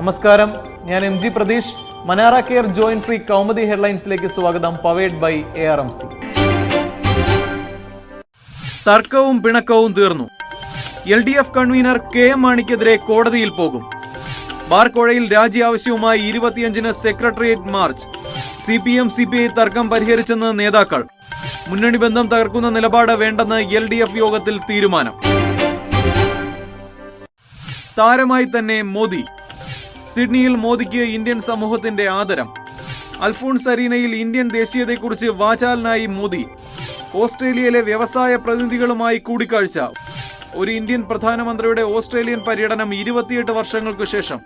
നമസ്കാരം. ഞാൻ M G Pratheesh. Manara care joint free Kaumudi ഹെഡ്ലൈൻസിലേക്ക് സ്വാഗതം. Powered by A R M C. തർക്കവും പിണക്കവും തീർന്നു. L D F convener K M മാണിക്കെതിരെ കോടതിയിൽ പോകും. ബാർക്കോഴയിൽ രാജി ആവശ്യവുമായി ഇരുപത്തിയഞ്ചിന് secretariat march. C P M C P I തർക്കം പരിഹരിച്ചെന്ന് നേതാക്കൾ. മുന്നണി ബന്ധം തകർക്കുന്ന നിലപാട് വേണ്ടെന്ന് എൽ ഡി എഫ് യോഗത്തിൽ തീരുമാനം. താരമായി തന്നെ മോദി. സിഡ്നിയിൽ മോദിക്ക് ഇന്ത്യൻ സമൂഹത്തിന്റെ ആദരം. അൽഫോൺസ് അരീനയിൽ ഇന്ത്യൻ ദേശീയതയെക്കുറിച്ച് വാചാലനായി മോദി. ഓസ്ട്രേലിയയിലെ വ്യവസായ പ്രതിനിധികളുമായി കൂടിക്കാഴ്ച. ഒരു ഇന്ത്യൻ പ്രധാനമന്ത്രിയുടെ ഓസ്ട്രേലിയൻ പര്യടനം ഇരുപത്തിയെട്ട് വർഷങ്ങൾക്കു ശേഷം.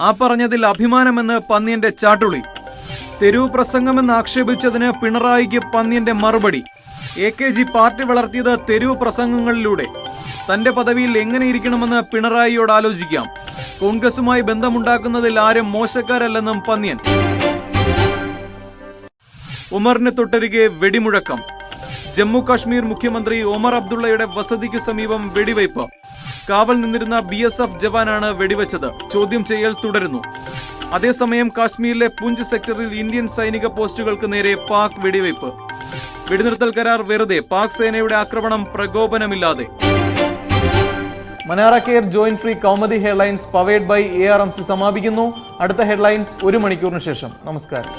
ആ പറഞ്ഞതിൽ അഭിമാനമെന്ന് പന്നിയന്റെ ചാട്ടുളി. തെരുവ് പ്രസംഗമെന്ന് ആക്ഷേപിച്ചതിന് പിണറായിക്ക് പന്നിയന്റെ മറുപടി. എ കെ ജി പാർട്ടി വളർത്തിയത് തെരുവ് പ്രസംഗങ്ങളിലൂടെ. തന്റെ പദവിയിൽ എങ്ങനെ ഇരിക്കണമെന്ന് പിണറായിയോട് ആലോചിക്കാം. കോൺഗ്രസുമായി ബന്ധമുണ്ടാക്കുന്നതിൽ ആരും മോശക്കാരല്ലെന്നും പന്ന്യൻ. ഉമറിന് തൊട്ടരികെ വെടിമുഴക്കം. ജമ്മു കാശ്മീർ മുഖ്യമന്ത്രി ഒമർ അബ്ദുള്ളയുടെ വസതിക്കു സമീപം വെടിവയ്പ്. കാവൽ നിന്നിരുന്ന ബി എസ് എഫ് ജവാനാണ് വെടിവെച്ചത്. ചോദ്യം ചെയ്യൽ തുടരുന്നു. അതേസമയം കാശ്മീരിലെ പുഞ്ച് സെക്ടറിൽ ഇന്ത്യൻ സൈനിക പോസ്റ്റുകൾക്ക് നേരെ പാക് വെടിവയ്പ്. വെടിനിർത്തൽ കരാർ വെറുതെ പാക് സേനയുടെ ആക്രമണം പ്രകോപനമില്ലാതെ. Manara care joint free Kaumudi headlines powered by A R M C സമാപിക്കുന്നു. അടുത്ത ഹെഡ്ലൈൻസ് ഒരു മണിക്കൂറിന് ശേഷം. നമസ്കാരം.